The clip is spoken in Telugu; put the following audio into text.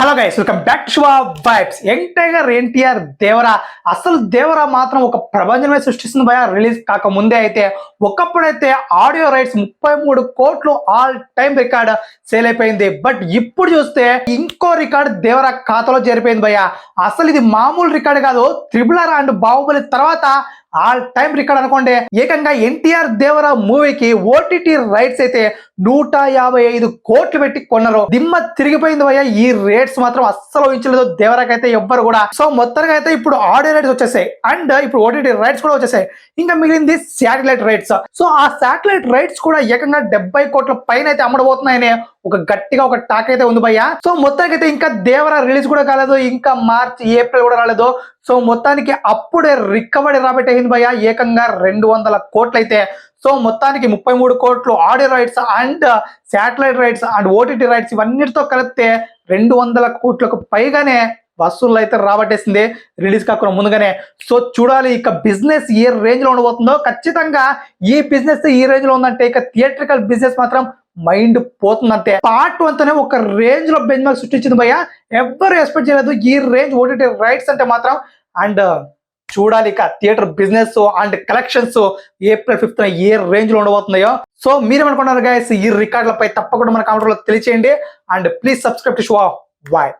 Hello guys welcome back to vibes young tiger NTR Devara అసలు దేవరా మాత్రం ఒక ప్రపంచమే సృష్టిస్తుంది భయ రిలీజ్ కాక ముందే అయితే ఒకప్పుడైతే ఆడియో రైట్స్ ముప్పై మూడు కోట్లు ఆల్ టైం రికార్డ్ సేల్ అయిపోయింది. బట్ ఇప్పుడు చూస్తే ఇంకో రికార్డ్ దేవరా ఖాతాలో చేరిపోయింది భయ అసలు ఇది మామూలు రికార్డ్ కాదు. త్రిబులర్ అండ్ బాహుబలి తర్వాత ఆల్ టైం రికార్డ్ అనుకోండి. ఏకంగా ఎన్టీఆర్ దేవరా మూవీకి ఓటీటీ రైట్స్ అయితే నూట యాభై ఐదు కోట్లు పెట్టి కొన్నారు. దిమ్మ తిరిగిపోయింది భయ్య. ఈ రేట్స్ మాత్రం అస్సలు ఊహించలేదు. దేవరాకైతే ఎవ్వరు కూడా. సో మొత్తంగా అయితే ఇప్పుడు ఆడియో రైట్స్ వచ్చేసాయి. అండ్ ఇప్పుడు ఓటీటీ రైట్స్ కూడా వచ్చేసాయి. ఇంకా మిగిలింది శాటిలైట్ రైట్స్. సో ఆ శాటిలైట్ రైట్స్ కూడా ఏకంగా డెబ్బై కోట్ల పైన అయితే అమ్మడబోతున్నాయని ఒక గట్టిగా ఒక టాక్ అయితే ఉంది భయ్య. సో మొత్తానికి అయితే ఇంకా దేవరా రిలీజ్ కూడా కాలేదు ఇంకా మార్చ్ ఏప్రిల్ కూడా రాలేదు. సో మొత్తానికి అప్పుడే రికవరీ రాబట్టేసింది భయ్య ఏకంగా రెండు వందల కోట్లు అయితే సో మొత్తానికి ముప్పై మూడు కోట్లు audio rights and satellite rights and OTT rights ఇవన్నిటితో కలిపితే రెండు వందల కోట్లకు పైగానే వసూళ్ళు అయితే రాబట్టేసింది రిలీజ్ కాకుండా ముందుగానే. సో చూడాలి ఇక బిజినెస్ ఏ రేంజ్లో ఉండబోతుందో. ఖచ్చితంగా ఈ బిజినెస్ ఈ రేంజ్లో ఉందంటే ఇక థియేట్రికల్ బిజినెస్ మాత్రం మైండ్ పోతుందంటే పార్ట్ అంతనే ఒక రేంజ్లో బెంచ్ మార్క్ సృష్టించింది భయ్య. ఎవ్వరు ఎక్స్పెక్ట్ చేయలేదు ఈ రేంజ్ ఓటీటీ రైట్స్ అంటే మాత్రం. అండ్ uh, చూడాలి ఇక theatre business and collections April fifth ఏ రేంజ్లో ఉండబోతున్నాయో. సో మీరేమనుకున్నారు గైస్ ఈ రికార్డులపై తప్పకుండా మన కామెంట్లో తెలియచేయండి. And please subscribe to show boy